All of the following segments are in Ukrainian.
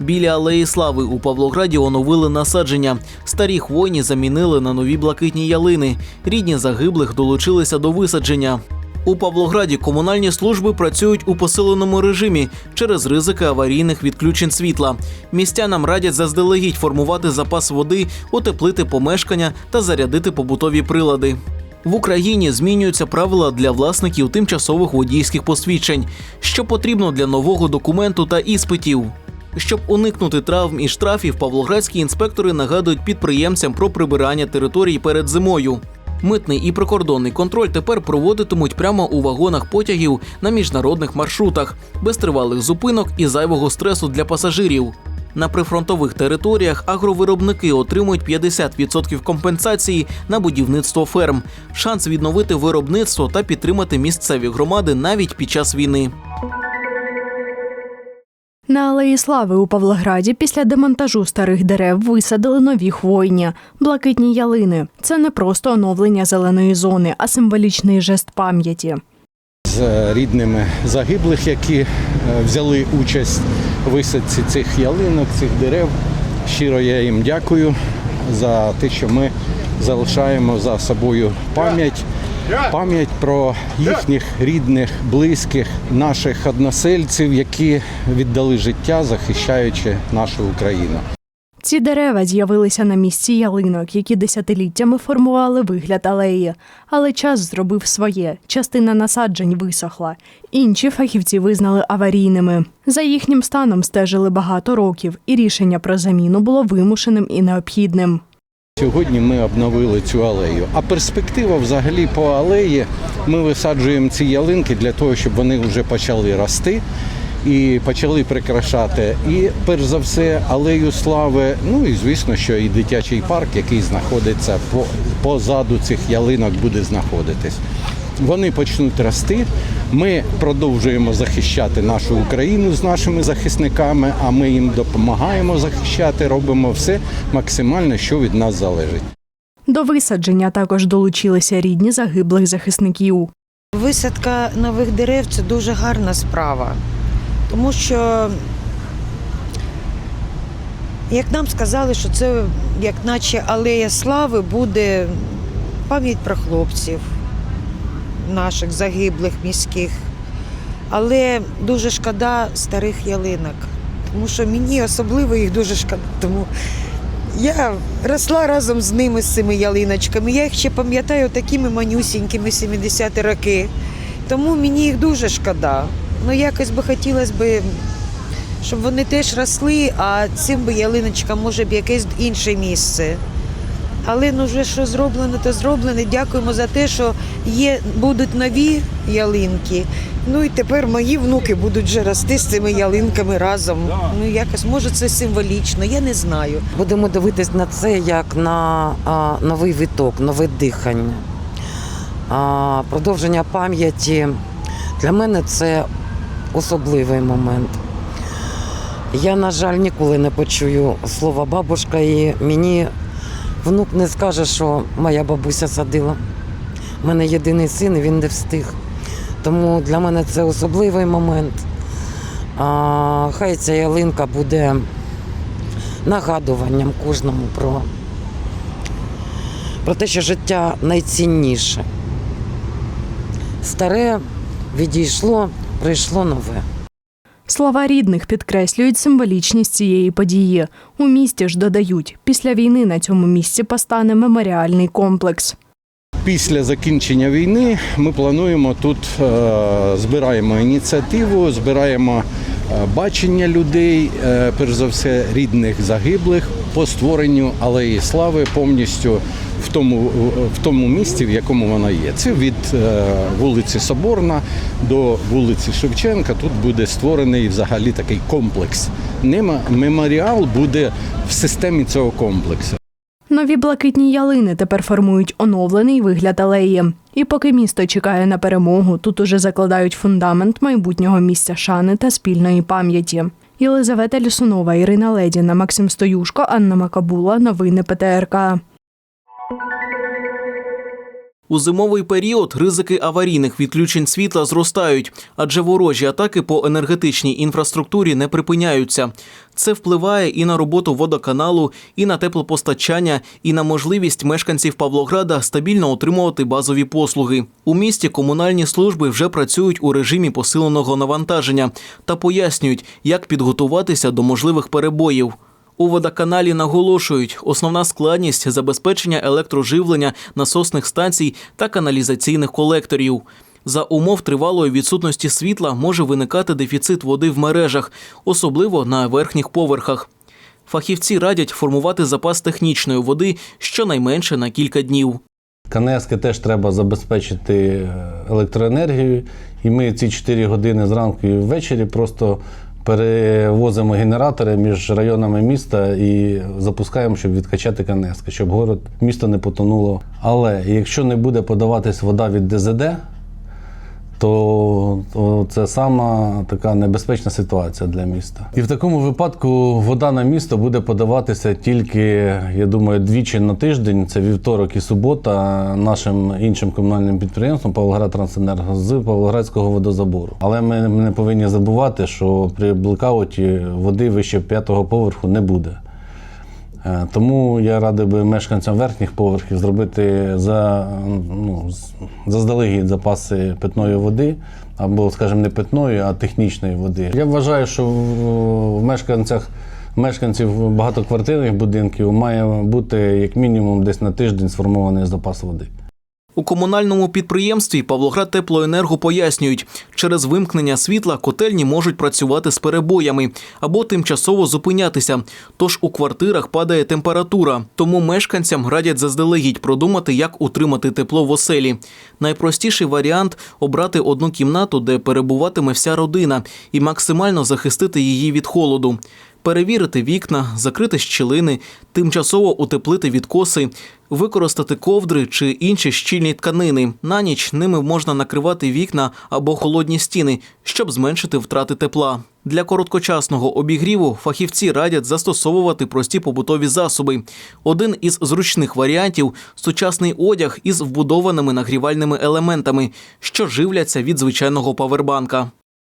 Біля алеї слави у Павлограді оновили насадження. Старі хвойні замінили на нові блакитні ялини. Рідні загиблих долучилися до висадження. У Павлограді комунальні служби працюють у посиленому режимі через ризики аварійних відключень світла. Містянам радять заздалегідь формувати запас води, утеплити помешкання та зарядити побутові прилади. В Україні змінюються правила для власників тимчасових водійських посвідчень, що потрібно для нового документу та іспитів. Щоб уникнути травм і штрафів, павлоградські інспектори нагадують підприємцям про прибирання територій перед зимою. Митний і прикордонний контроль тепер проводитимуть прямо у вагонах потягів на міжнародних маршрутах, без тривалих зупинок і зайвого стресу для пасажирів. На прифронтових територіях агровиробники отримують 50% компенсації на будівництво ферм, шанс відновити виробництво та підтримати місцеві громади навіть під час війни. На алеї слави у Павлограді після демонтажу старих дерев висадили нові хвойні блакитні ялини. Це не просто оновлення зеленої зони, а символічний жест пам'яті. з рідними загиблих, які е, взяли участь висадці цих ялинок, цих дерев. Щиро я їм дякую за те, що ми залишаємо за собою пам'ять, пам'ять про їхніх рідних, близьких, наших односельців, які віддали життя, захищаючи нашу Україну. Ці дерева з'явилися на місці ялинок, які десятиліттями формували вигляд алеї. Але час зробив своє. Частина насаджень висохла. Інші фахівці визнали аварійними. За їхнім станом стежили багато років, і рішення про заміну було вимушеним і необхідним. Сьогодні ми обновили цю алею. А перспектива взагалі по алеї ми висаджуємо ці ялинки для того, щоб вони вже почали рости і почали прикрашати. І перш за все алею слави. Ну і звісно, що і дитячий парк, який знаходиться по, позаду цих ялинок, буде знаходитись. Вони почнуть рости. Ми продовжуємо захищати нашу Україну з нашими захисниками, а ми їм допомагаємо захищати, робимо все максимально, що від нас залежить. До висадження також долучилися рідні загиблих захисників. Висадка нових дерев це дуже гарна справа, тому що, як нам сказали, що це як наче алея слави буде пам'ять про хлопців, наших загиблих міських. Але дуже шкода старих ялинок, тому що мені особливо їх дуже шкода. Тому я росла разом з ними, з цими ялиночками. Я їх ще пам'ятаю такими манюсінькими 70-ті роки. Тому мені їх дуже шкода. Ну якось би хотілося б, щоб вони теж росли, а цим би ялиночкам може б якесь інше місце. Але ну вже що зроблено, то зроблено. Дякуємо за те, що є, будуть нові ялинки. Ну і тепер мої внуки будуть вже рости з цими ялинками разом. Ну якось може це символічно, я не знаю. Будемо дивитись на це як на а, новий виток, нове дихання. А, продовження пам'яті для мене це особливий момент. Я, на жаль, ніколи не почую слова бабушка, і мені внук не скаже, що моя бабуся садила. У мене єдиний син, і він не встиг. Тому для мене це особливий момент. А, хай ця ялинка буде нагадуванням кожному про, про те, що життя найцінніше. Старе відійшло, прийшло нове. Слова рідних підкреслюють символічність цієї події. У місті ж додають, після війни на цьому місці постане меморіальний комплекс. Після закінчення війни ми плануємо тут е, збираємо ініціативу, збираємо е, бачення людей, е, перш за все рідних загиблих по створенню алеї слави повністю тому, в тому місці, в якому вона є. Це від е, вулиці Соборна до вулиці Шевченка. Тут буде створений взагалі такий комплекс. Нема- Меморіал буде в системі цього комплексу. Нові блакитні ялини тепер формують оновлений вигляд алеї. І поки місто чекає на перемогу, тут уже закладають фундамент майбутнього місця шани та спільної пам'яті. Єлизавета Лісунова, Ірина Ледіна, Максим Стоюшко, Анна Макабула. Новини ПТРК. У зимовий період ризики аварійних відключень світла зростають, адже ворожі атаки по енергетичній інфраструктурі не припиняються. Це впливає і на роботу водоканалу, і на теплопостачання, і на можливість мешканців Павлограда стабільно отримувати базові послуги. У місті комунальні служби вже працюють у режимі посиленого навантаження та пояснюють, як підготуватися до можливих перебоїв. У водоканалі наголошують, основна складність забезпечення електроживлення насосних станцій та каналізаційних колекторів. За умов тривалої відсутності світла може виникати дефіцит води в мережах, особливо на верхніх поверхах. Фахівці радять формувати запас технічної води щонайменше на кілька днів. КНСки теж треба забезпечити е, електроенергією, і ми ці 4 години зранку і ввечері просто перевозимо генератори між районами міста і запускаємо, щоб відкачати канески, щоб город місто не потонуло. Але якщо не буде подаватись вода від ДЗД, то, то це сама така небезпечна ситуація для міста. І в такому випадку вода на місто буде подаватися тільки, я думаю, двічі на тиждень. Це вівторок і субота нашим іншим комунальним підприємством Павлоград Трансенерго з Павлоградського водозабору. Але ми не повинні забувати, що при блекауті води вище п'ятого поверху не буде. Е, Тому я радив би мешканцям верхніх поверхів зробити за, ну, заздалегідь запаси питної води, або, скажімо, не питної, а технічної води. Я вважаю, що в в мешканцях мешканців багатоквартирних будинків має бути як мінімум десь на тиждень сформований запас води. У комунальному підприємстві Павлоград Теплоенерго пояснюють, через вимкнення світла котельні можуть працювати з перебоями або тимчасово зупинятися. Тож у квартирах падає температура. Тому мешканцям радять заздалегідь продумати, як утримати тепло в оселі. Найпростіший варіант обрати одну кімнату, де перебуватиме вся родина, і максимально захистити її від холоду. Перевірити вікна, закрити щілини, тимчасово утеплити відкоси, використати ковдри чи інші щільні тканини. На ніч ними можна накривати вікна або холодні стіни, щоб зменшити втрати тепла. Для короткочасного обігріву фахівці радять застосовувати прості побутові засоби. Один із зручних варіантів сучасний одяг із вбудованими нагрівальними елементами, що живляться від звичайного павербанка.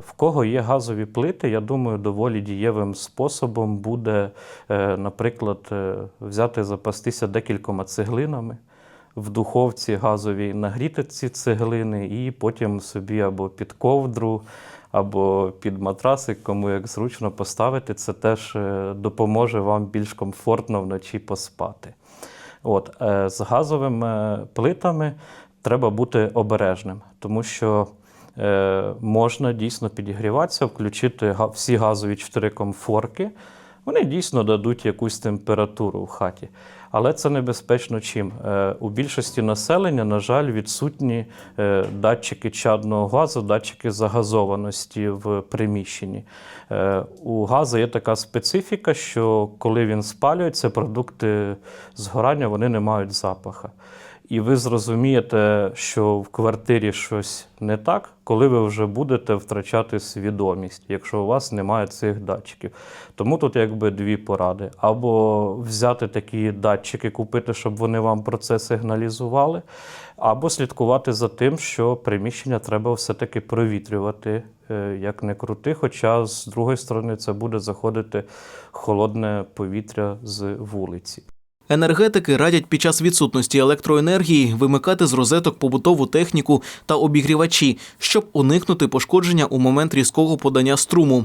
В кого є газові плити, я думаю, доволі дієвим способом буде, е, наприклад, е, взяти запастися декількома цеглинами в духовці газовій, нагріти ці цеглини і потім собі або під ковдру, або під матрасик, кому як зручно поставити. Це теж е, допоможе вам більш комфортно вночі поспати. От, з газовими плитами треба бути обережним, тому що можна дійсно підігріватися, включити всі газові чотири комфорки. Вони дійсно дадуть якусь температуру в хаті. Але це небезпечно чим? Е, у більшості населення, на жаль, відсутні е, датчики чадного газу, датчики загазованості в приміщенні. Е, у газу є така специфіка, що коли він спалюється, продукти згорання вони не мають запаха. І ви зрозумієте, що в квартирі щось не так, коли ви вже будете втрачати свідомість, якщо у вас немає цих датчиків. Тому тут якби дві поради: або взяти такі датчики, купити, щоб вони вам про це сигналізували, або слідкувати за тим, що приміщення треба все-таки провітрювати, е, як не крути. Хоча з другої сторони це буде заходити холодне повітря з вулиці. Енергетики радять під час відсутності електроенергії вимикати з розеток побутову техніку та обігрівачі, щоб уникнути пошкодження у момент різкого подання струму.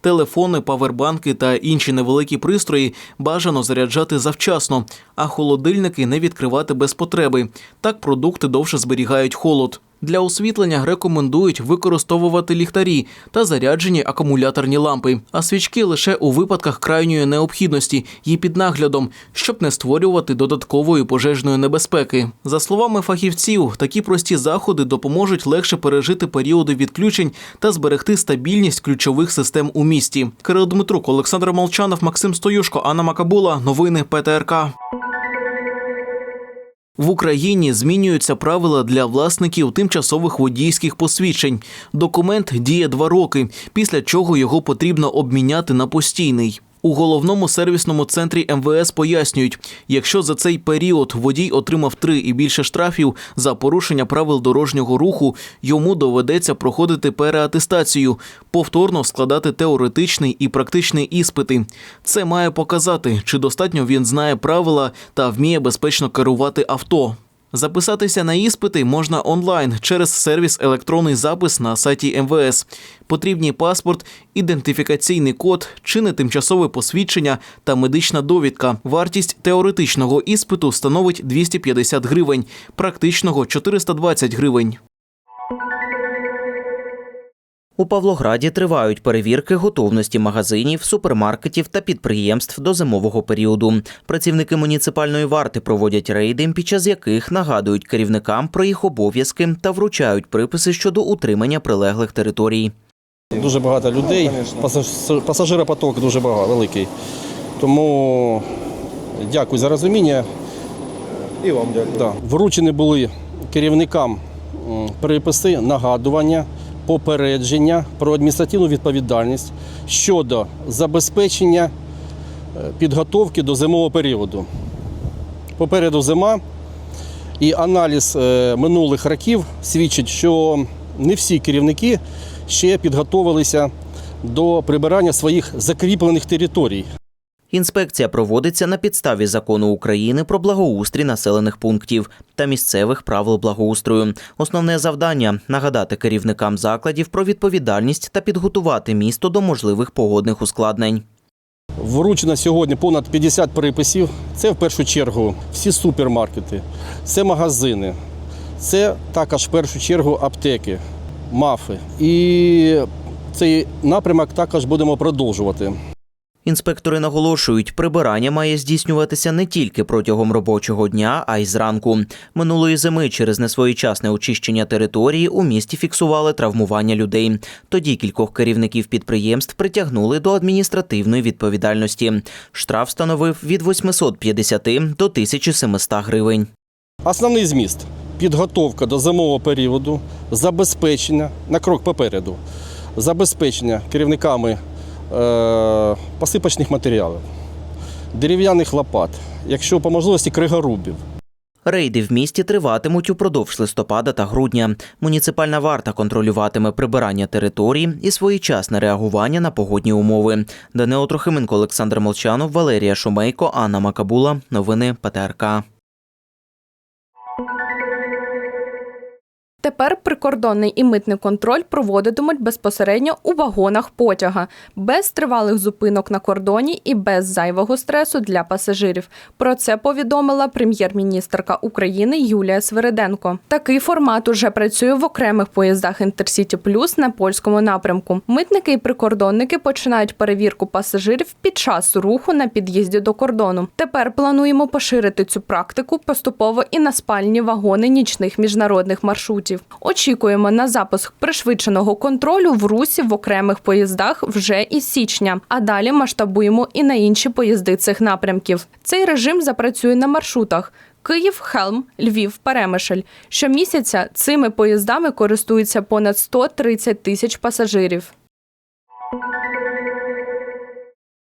Телефони, павербанки та інші невеликі пристрої бажано заряджати завчасно, а холодильники не відкривати без потреби. Так продукти довше зберігають холод. Для освітлення рекомендують використовувати ліхтарі та заряджені акумуляторні лампи, а свічки лише у випадках крайньої необхідності і під наглядом, щоб не створювати додаткової пожежної небезпеки. За словами фахівців, такі прості заходи допоможуть легше пережити періоди відключень та зберегти стабільність ключових систем у місті. Кирил Дмитрук, Олександр Молчанов, Максим Стоюшко, Анна Макабула. Новини ПТРК. В Україні змінюються правила для власників тимчасових водійських посвідчень. Документ діє два роки, після чого його потрібно обміняти на постійний. У головному сервісному центрі МВС пояснюють, якщо за цей період водій отримав три і більше штрафів за порушення правил дорожнього руху, йому доведеться проходити переатестацію, повторно складати теоретичний і практичний іспити. Це має показати, чи достатньо він знає правила та вміє безпечно керувати авто. Записатися на іспити можна онлайн через сервіс електронний запис на сайті МВС. Потрібні паспорт, ідентифікаційний код, чинне тимчасове посвідчення та медична довідка. Вартість теоретичного іспиту становить 250 гривень, практичного 420 гривень. У Павлограді тривають перевірки готовності магазинів, супермаркетів та підприємств до зимового періоду. Працівники муніципальної варти проводять рейди, під час яких нагадують керівникам про їх обов'язки та вручають приписи щодо утримання прилеглих територій. Дуже багато людей, пасаж- пасажиропоток дуже багато, великий. Тому дякую за розуміння. І вам дякую. Да. Вручені були керівникам приписи, нагадування, попередження про адміністративну відповідальність щодо забезпечення е, підготовки до зимового періоду. Попереду зима, і аналіз е, минулих років свідчить, що не всі керівники ще підготовилися до прибирання своїх закріплених територій. Інспекція проводиться на підставі закону України про благоустрій населених пунктів та місцевих правил благоустрою. Основне завдання нагадати керівникам закладів про відповідальність та підготувати місто до можливих погодних ускладнень. Вручено сьогодні понад 50 приписів. Це в першу чергу всі супермаркети, це магазини, це також в першу чергу аптеки, мафи. І цей напрямок також будемо продовжувати. Інспектори наголошують, прибирання має здійснюватися не тільки протягом робочого дня, а й зранку. Минулої зими через несвоєчасне очищення території у місті фіксували травмування людей. Тоді кількох керівників підприємств притягнули до адміністративної відповідальності. Штраф становив від 850 до 1700 гривень. Основний зміст підготовка до зимового періоду, забезпечення на крок попереду, забезпечення керівниками посипочних матеріалів, дерев'яних лопат, якщо по можливості кригорубів. Рейди в місті триватимуть упродовж листопада та грудня. Муніципальна варта контролюватиме прибирання територій і своєчасне реагування на погодні умови. Данило Трохименко, Олександр Молчанов, Валерія Шумейко, Анна Макабула. Новини ПТРК. Тепер прикордонний і митний контроль проводитимуть безпосередньо у вагонах потяга, без тривалих зупинок на кордоні і без зайвого стресу для пасажирів. Про це повідомила прем'єр-міністрка України Юлія Свириденко. Такий формат уже працює в окремих поїздах Інтерсіті Плюс на польському напрямку. Митники і прикордонники починають перевірку пасажирів під час руху на під'їзді до кордону. Тепер плануємо поширити цю практику поступово і на спальні вагони нічних міжнародних маршрутів. Очікуємо на запуск пришвидшеного контролю в русі в окремих поїздах вже із січня, а далі масштабуємо і на інші поїзди цих напрямків. Цей режим запрацює на маршрутах. Київ, Хелм, Львів, Перемишль. Щомісяця цими поїздами користуються понад 130 тисяч пасажирів.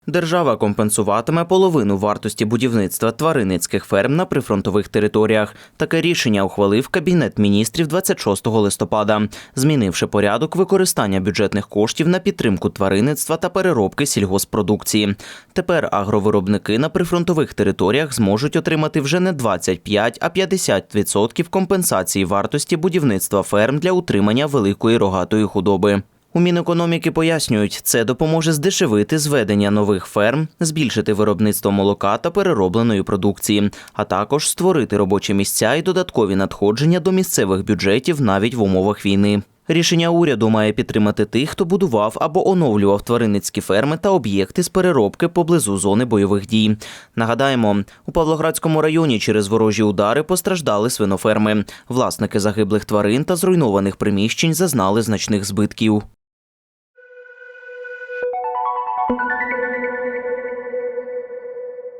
Держава компенсуватиме половину вартості будівництва тваринницьких ферм на прифронтових територіях. Таке рішення ухвалив Кабінет міністрів 26 листопада, змінивши порядок використання бюджетних коштів на підтримку тваринництва та переробки сільгоспродукції. Тепер агровиробники на прифронтових територіях зможуть отримати вже не 25, а 50% компенсації вартості будівництва ферм для утримання великої рогатої худоби. У Мінекономіки пояснюють, це допоможе здешевити зведення нових ферм, збільшити виробництво молока та переробленої продукції, а також створити робочі місця і додаткові надходження до місцевих бюджетів навіть в умовах війни. Рішення уряду має підтримати тих, хто будував або оновлював тваринницькі ферми та об'єкти з переробки поблизу зони бойових дій. Нагадаємо, у Павлоградському районі через ворожі удари постраждали свиноферми. Власники загиблих тварин та зруйнованих приміщень зазнали значних збитків.